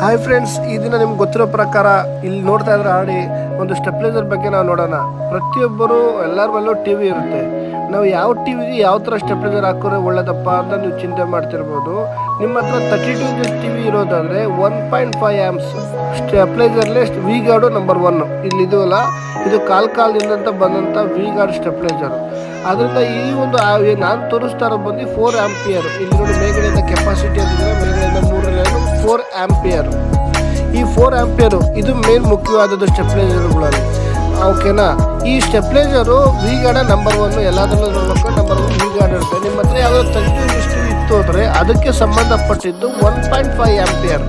Hi friends ಈ ದಿನ ನಿಮ್ಗೆ ಗೊತ್ತಿರೋ ಪ್ರಕಾರ ಇಲ್ಲಿ ನೋಡ್ತಾ ಇದ್ರೆ ಆಡಿ ಒಂದು ಸ್ಟೆಪ್ಲೈಸರ್ ಬಗ್ಗೆ ನಾವು ನೋಡೋಣ. ಪ್ರತಿಯೊಬ್ಬರು ಎಲ್ಲರ ಮೇಲೂ ಟಿ ವಿ ಇರುತ್ತೆ. ನಾವು ಯಾವ ಟಿ ವಿಗೆ ಯಾವ ಥರ ಸ್ಟೆಪ್ಲೈಸರ್ ಹಾಕೋರೆ ಒಳ್ಳೇದಪ್ಪ ಅಂತ ನೀವು ಚಿಂತೆ ಮಾಡ್ತಿರ್ಬೋದು. ನಿಮ್ಮ ಹತ್ರ thirty two inches T V ಇರೋದಾದರೆ one point five amps ಸ್ಟೆಪ್ಲೈಸರ್ಲೆ ವಿ ಗಾರ್ಡು ನಂಬರ್ ಒನ್ ಇಲ್ಲಿ ಇದಲ್ಲ ಇದು ಕಾಲ್ ಕಾಲದಿಂದ ಬಂದಂಥ ವಿ ಗಾರ್ಡ್ ಸ್ಟೆಪ್ಲೈಸರ್ ಅದರಿಂದ ಈ ಒಂದು ನಾನು ತೋರಿಸ್ತಾ ಇರೋ ಬಂದು ಫೋರ್ ಆ್ಯಂಪಿಯರ್ ಇಲ್ಲಿ ನೋಡಿ ಮೇಲ್ಗಡೆಯಿಂದ ಕೆಪಾಸಿಟಿ ಫೋರ್ ಆಂಪಿಯರ್. ಈ ಫೋರ್ ಆಂಪಿಯರು, ಇದು ಮೇನ್ ಮುಖ್ಯವಾದದ್ದು ಸ್ಟೆಪ್ಲೈಸರ್ಗಳಲ್ಲಿ ಓಕೆನಾ? ಈ ಸ್ಟೆಪ್ಲೈಜರು ವಿ ನಂಬರ್ ಒನ್ ಎಲ್ಲದರಲ್ಲೂ ನೋಡ್ಬೇಕು. ನಂಬರ್ ಒನ್ ವಿ ಗಾರ್ಡ್ ಇರುತ್ತೆ. ನಿಮ್ಮ ಹತ್ರ ಯಾವುದೋ ತರ್ಟಿ ಇಷ್ಟು ಇತ್ತು ಅಂದರೆ ಅದಕ್ಕೆ ಸಂಬಂಧಪಟ್ಟಿದ್ದು one point five ampere.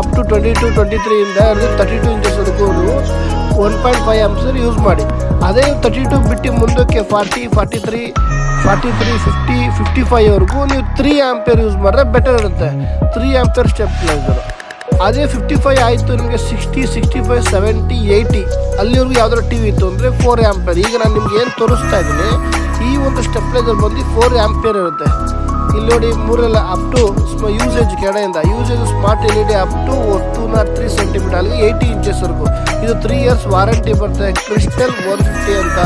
Up to twenty two twenty ತ್ರೀಯಿಂದ thirty two ಇಂಚಸ್ವರೆಗೂ one point five ampere use ಮಾಡಿ. ಅದೇ ತರ್ಟಿ ಟು ಬಿಟ್ಟು ಮುಂದಕ್ಕೆ forty forty three forty three fifty fifty ಫೈವ್ವರೆಗೂ ನೀವು ತ್ರೀ ಆ್ಯಂಪೇರ್ ಯೂಸ್ ಮಾಡಿದ್ರೆ ಬೆಟರ್ ಇರುತ್ತೆ. ತ್ರೀ ಆ್ಯಂಪೇರ್ ಸ್ಟೆಪ್ಲೈಸರು ಅದೇ fifty five ಆಯಿತು ನಿಮಗೆ sixty sixty five seventy eighty ಅಲ್ಲಿವರೆಗೂ ಯಾವ್ದಾದ್ರು ಟಿ ವಿ ಇತ್ತು ಅಂದರೆ ಫೋರ್ ಆ್ಯಂಪಿಯರ್ ಈಗ ನಾನು ನಿಮ್ಗೆ ಏನು ತೋರಿಸ್ತಾ ಇದ್ದೀನಿ, ಈ ಒಂದು ಸ್ಟೆಪ್ಲೈಸರ್ ಬಂದು ಫೋರ್ ಆ್ಯಂಪಿಯರ್ ಇರುತ್ತೆ. ಇಲ್ಲಿ ನೋಡಿ ಮೂರೆಲ್ಲ ಅಪ್ ಟು ಯೂಸೇಜ್ ಕಡೆಯಿಂದ usage smart L E D up to two not ಅಲ್ಲಿ ಏಯ್ಟಿ ಇಂಚಸ್ವರೆಗೂ ಇದು ತ್ರೀ ಇಯರ್ಸ್ ವಾರಂಟಿ ಬರುತ್ತೆ ಕ್ರಿಸ್ಟಲ್ ಒನ್ ಫಿಫ್ಟಿ ಅಂತ.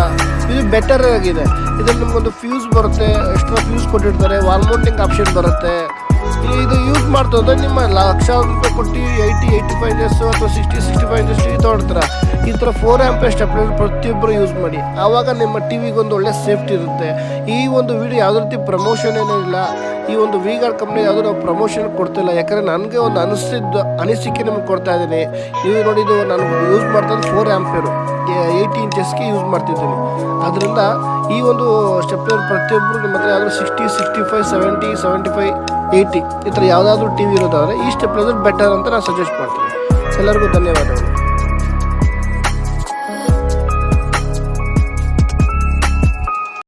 ಇದು ಬೆಟರ್ ಆಗಿದೆ. ಇದರಲ್ಲಿ ನಿಮಗೊಂದು ಫ್ಯೂಸ್ ಬರುತ್ತೆ ಎಕ್ಸ್ಟ್ರಾ ಫ್ಯೂಸ್ ಕೊಟ್ಟಿರ್ತಾರೆ ವಾಲ್ ಮೌಂಟಿಂಗ್ ಆಪ್ಷನ್ ಬರುತ್ತೆ. ಇದು ಯೂಸ್ ಮಾಡ್ತಂದ್ರೆ ನಿಮ್ಮ ಲಕ್ಷ ರೂಪಾಯಿ ಕೊಟ್ಟು ಏಯ್ಟಿ ಏಯ್ಟಿ ಫೈವ್ ಇಂಚಸ್ ಅಥವಾ sixty sixty five inches TV ತೊಗೊಳ್ತಾರೆ. ಈ ಥರ ಫೋರ್ ಆ್ಯಂಪೇ ಅಪ್ಲೈ ಪ್ರತಿಯೊಬ್ಬರು ಯೂಸ್ ಮಾಡಿ. ಆವಾಗ ನಿಮ್ಮ ಟಿ ವಿಗೊಂದು ಒಳ್ಳೆ ಸೇಫ್ಟಿ ಇರುತ್ತೆ. ಈ ಒಂದು ವಿಡಿಯೋ ಯಾವುದೇ ರೀತಿ ಪ್ರಮೋಷನ್ ಏನೂ ಇಲ್ಲ ಈ ಒಂದು ವಿಗಾರ್ಡ್ ಕಂಪ್ನಿ ಯಾವುದು ನಾವು ಪ್ರಮೋಷನ್ ಕೊಡ್ತಿಲ್ಲ. ಯಾಕಂದರೆ ನನಗೆ ಒಂದು ಅನಿಸಿದ್ದು, ಅನಿಸಿಕೆ ನಿಮ್ಗೆ ಕೊಡ್ತಾ ಇದ್ದೀನಿ. ನೀವು ನೋಡಿದ್ದು ನಾನು ಯೂಸ್ ಮಾಡ್ತಾ ಫೋರ್ ಆ್ಯಂಪೇರು ಏಯ್ಟಿ ಇಂಚಸ್ಗೆ ಯೂಸ್ ಮಾಡ್ತಿದ್ದೀನಿ. ಅದರಿಂದ ಈ ಒಂದು ಸ್ಟೆಪ್ಲರ್ ಪ್ರತಿಯೊಬ್ಬರು ನಿಮ್ಮ ಹತ್ರ ಯಾವ್ದಾದ್ರು sixty sixty five seventy seventy five eighty ಈ ಥರ ಯಾವುದಾದ್ರೂ ಟಿ ವಿ ಇರೋದಾದರೆ ಈ ಸ್ಟೆಪ್ಲರ್ ಬೆಟರ್ ಅಂತ ನಾನು ಸಜೆಸ್ಟ್ ಮಾಡ್ತೀನಿ. ಎಲ್ಲರಿಗೂ ಧನ್ಯವಾದಗಳು.